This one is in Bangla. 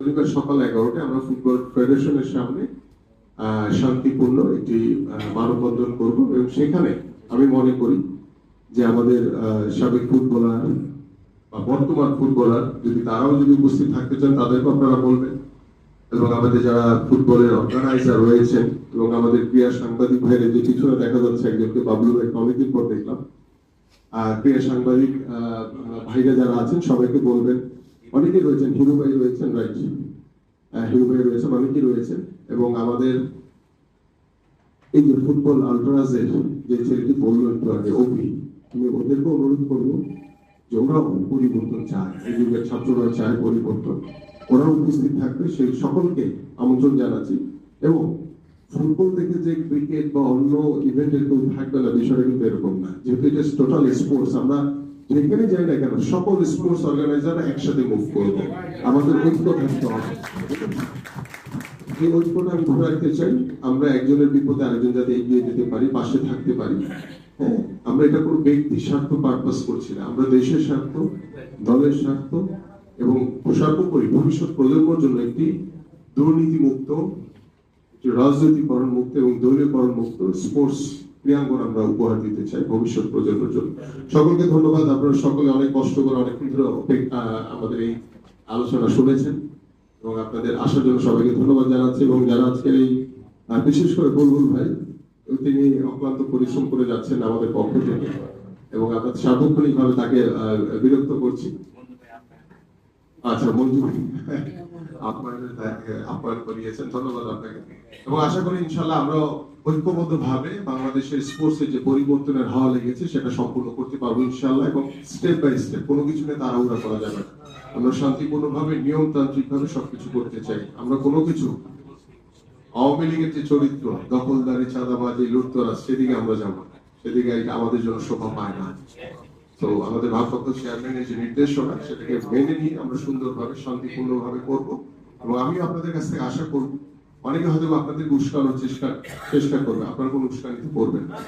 শনিবার সকাল এগারোটায় আমরা ফুটবল ফেডারেশনের সামনে শান্তিপূর্ণ একটি মানববন্ধন করব এবং সেখানে আমি মনে করি যে আমাদের সাবেক ফুটবলার বা বর্তমান ফুটবলার যদি তারাও যদি উপস্থিত থাকতে চান তাদেরকে আপনারা বলবেন। এবং আমাদের যারা ফুটবলের অর্গানাইজার রয়েছেন এবং আমাদের ক্রীড়া সাংবাদিক ভাইরা যে পিছনে দেখা যাচ্ছে, একজনকে বাবলু ভাই অনেকদিন পর দেখলাম। আর ক্রীড়া সাংবাদিক ভাইরা যারা আছেন, সবাইকে বলবেন অনেকেই রয়েছেন হিরু ভাই রয়েছেন রাইট হিরু ভাই রয়েছেন, অনেকেই রয়েছেন। এবং আমাদের এই যে ফুটবল আলট্রাজের যে ছেলেটি বলল একটু আগে, অভি, আমি ওদেরকে অনুরোধ করব যে ওরাও পরিবর্তন চায়, এই যুগের ছাত্ররা চায় পরিবর্তন। ওরাও উপস্থিত থাকবে সেই সকলকে আমন্ত্রণ জানাচ্ছি। এবং ফুটবল থেকে যে ক্রিকেট বা অন্য ইভেন্টের কেউ থাকবে না, বিষয়টা কিন্তু এরকম না। যেহেতু এটা টোটাল স্পোর্টস, আমরা যেখানে যাই না কেন, সকল স্পোর্টস অর্গানাইজার একসাথে মুভ করব আমাদের ঐক্য থাকতে হবে। এই ঐক্যটা আমি ধরে রাখতে চাই, আমরা একজনের বিপদে আরেকজন যাতে এগিয়ে যেতে পারি, পাশে থাকতে পারি। হ্যাঁ আমরা এটা কোনো ব্যক্তির স্বার্থ পারপাস করছি না। আমরা দেশের স্বার্থ, দলের স্বার্থ এবং সর্বোপরি ভবিষ্যৎ প্রজন্মের জন্য একটি দুর্নীতি মুক্ত রাজনৈতিকরণ মুক্ত এবং দলীয়করণ মুক্ত স্পোর্টস ক্রীড়াঙ্গন আমরা উপহার দিতে চাই ভবিষ্যৎ প্রজন্মের জন্য। সকলকে ধন্যবাদ। আপনারা সকলে অনেক কষ্ট করে অনেকক্ষণ ধরে আমাদের এই আলোচনা শুনেছেন এবং আপনাদের আসার জন্য সবাইকে ধন্যবাদ জানাচ্ছি এবং যারা আজকের এই বিশেষ করে বুলবুল ভাই, তিনি অক্লান্ত পরিশ্রম করে যাচ্ছেন আমাদের পক্ষ থেকে এবং আমরা সার্বক্ষণিক ভাবে তাকে বিরক্ত করছি। আচ্ছা মঞ্জু এবং আশা করি ইনশাল্লাহ আমরা ঐক্যবদ্ধ ভাবে বাংলাদেশের স্পোর্টস যে পরিবর্তনের লেগেছে, সেটা সম্পূর্ণ করতে পারব ইনশাল্লাহ এবং স্টেপ বাই স্টেপ কোনো কিছু নিয়ে করা যাবে সবকিছু করতে চাই। আমরা কোনো কিছু, আওয়ামী লীগের যে চরিত্র, দখলদারি, চাঁদাবাজি লুটতরা সেদিকে আমরা যাব সেদিকে আমাদের জন্য শোভা পায় না। তো আমাদের ভারপ্রাপ্ত চেয়ারম্যানের যে নির্দেশনা, সেটাকে মেনে নিয়ে আমরা সুন্দরভাবে, শান্তিপূর্ণভাবে করব। এবং আমি আপনাদের কাছ থেকে আশা করব, অনেকে হয়তো আপনাদের উস্কানোর চেষ্টা চেষ্টা করবে। আপনারা কোনো উস্কানিতে করবেন না।